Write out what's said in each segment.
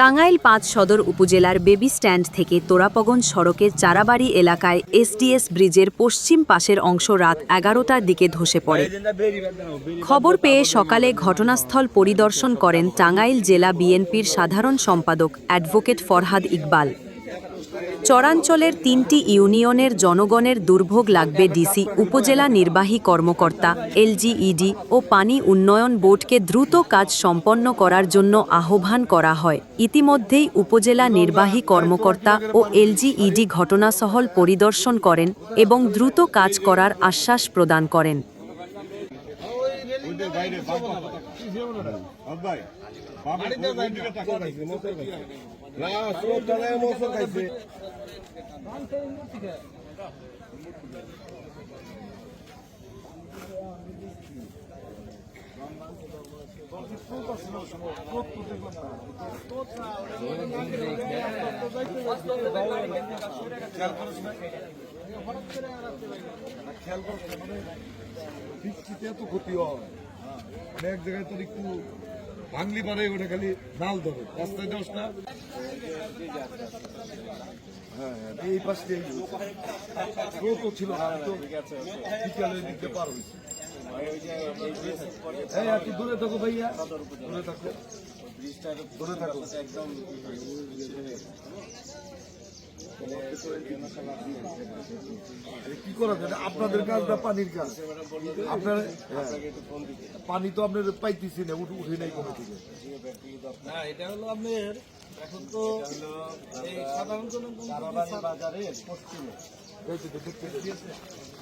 টাঙ্গাইল পাঁচ সদর উপজেলার বেবি স্ট্যান্ড থেকে তোরাপগন সড়কের চারাবাড়ি এলাকায় এসডিএস ব্রিজের পশ্চিম পাশের অংশ রাত এগারোটার দিকে ধসে পড়ে। খবর পেয়ে সকালে ঘটনাস্থল পরিদর্শন করেন টাঙ্গাইল জেলা বিএনপির সাধারণ সম্পাদক অ্যাডভোকেট ফরহাদ ইকবাল। চরাঞ্চলের তিনটি ইউনিয়নের জনগণের দুর্ভোগ লাগবে ডিসি, উপজেলা নির্বাহী কর্মকর্তা এলজিইডি ও পানি উন্নয়ন বোর্ডকে দ্রুত কাজ সম্পন্ন করার জন্য আহ্বান করা হয়। ইতিমধ্যেই উপজেলা নির্বাহী কর্মকর্তা ও এলজিইডি ঘটনাসহল পরিদর্শন করেন এবং দ্রুত কাজ করার আশ্বাস প্রদান করেন। জায়গায় মোটর খাইছে। খেয়াল বৃষ্টিতে এত ক্ষতি হয়। অনেক জায়গায় তোর একটু ভাঙলি পারে ওটা খালি নাল ধরে। রাস্তায় দোষ না? হ্যাঁ এই পাশ দিয়ে ছিল তো পার হয়েছে। এই আর কি দূরে থাকো ভাইয়া। দূরে থাকো। দূরে থাকো। একদম কি করা যায়? আপনাদের কাজ না পানির কাজ? আপনার হ্যাঁ। পানি তো আপনার পাইতেছি না উঠে নাই কোনো থেকে না এটা হলো আপনার এখন তো এই সাধারণ পশ্চিমে।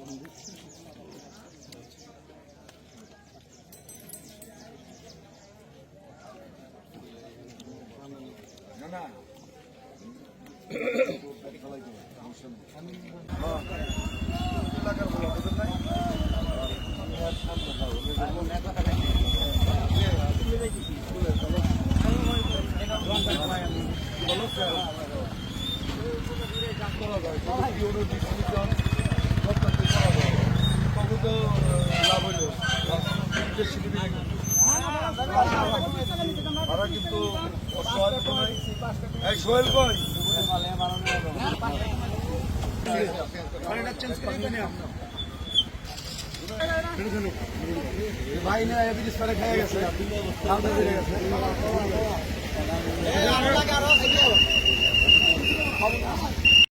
এইটা তারা কিন্তু অসহায় তো নাই। এই সোহেল কই ভাই না করে খেয়ে গেছে খাওয়া দিয়ে গেছে